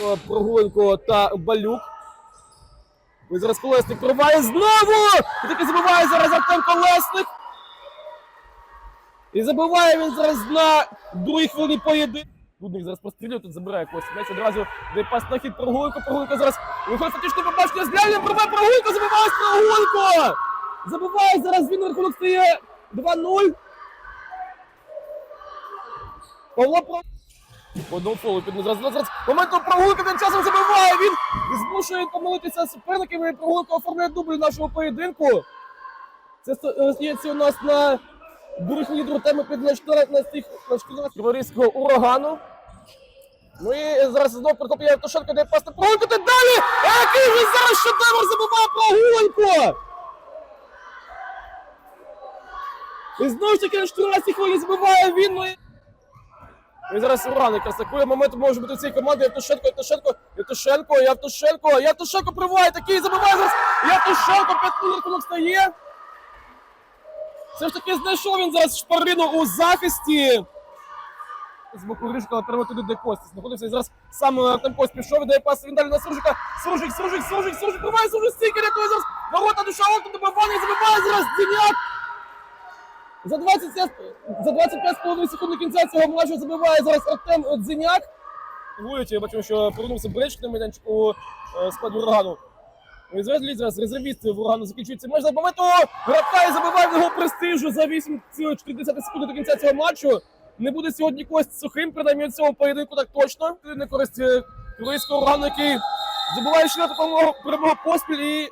е, Прогуленко та Балюк. І зараз Колесник пробиває знову! І таки забиває зараз Артем Колесник. І забиває він зараз на другій хвилині поєдинку. Дудник зараз прострілює, тут забирає когось. М'яч одразу де пас на хід Прогуленко. Прогуленко зараз виходить фактично побачення з Лялем, пробиває Прогуленко, забиває Прогуленко! Забиває зараз він рахунок стає 2-0. Павло. По одному фолу під зараз. зараз моментом прогулки тим часом забиває він змушує помилитися суперників і прогулка оформляє дубль нашого поєдинку. Це стається у нас на других лідеру теми під на 14 на 14 Криворізького урагану. Ну і зараз знову Прокопій Євтушенко дає пас на прогулку, та далі! А він зараз шедевр забиває прогулку! І знову ж таки на 14 хвилі збиває він. І зараз Уран якраз атакує. Момент може бути у цій команді. Євтушенко, Євтушенко, Євтушенко, Євтушенко, Євтушенко приває, такий забиває зараз. Євтушенко 5 рахунок стає. Все ж таки знайшов він зараз шпарину у захисті. З боку Гришка треба туди де Костя знаходився. І зараз сам е, Артем Кость пішов, віддає пас він далі на Суржика. Суржик, Суржик, Суржик, Суржик, приває, Суржик, стійки рятує зараз. Ворота душа, окна, добивання, забиває зараз Дзіняк. За 25, за 25,5 секунд до кінця цього матчу забиває зараз Артем Дзиняк. Гують, я бачимо, що повернувся Бречк на майданчику у е, складі урагану. І зараз резервісти в урагану закінчується матч. За моменту і забиває його престижу за 8,4 секунди до кінця цього матчу. Не буде сьогодні кость сухим, принаймні від цього поєдинку так точно. На користь е, Кривийського урагану, який забиває ще на перемогу поспіль і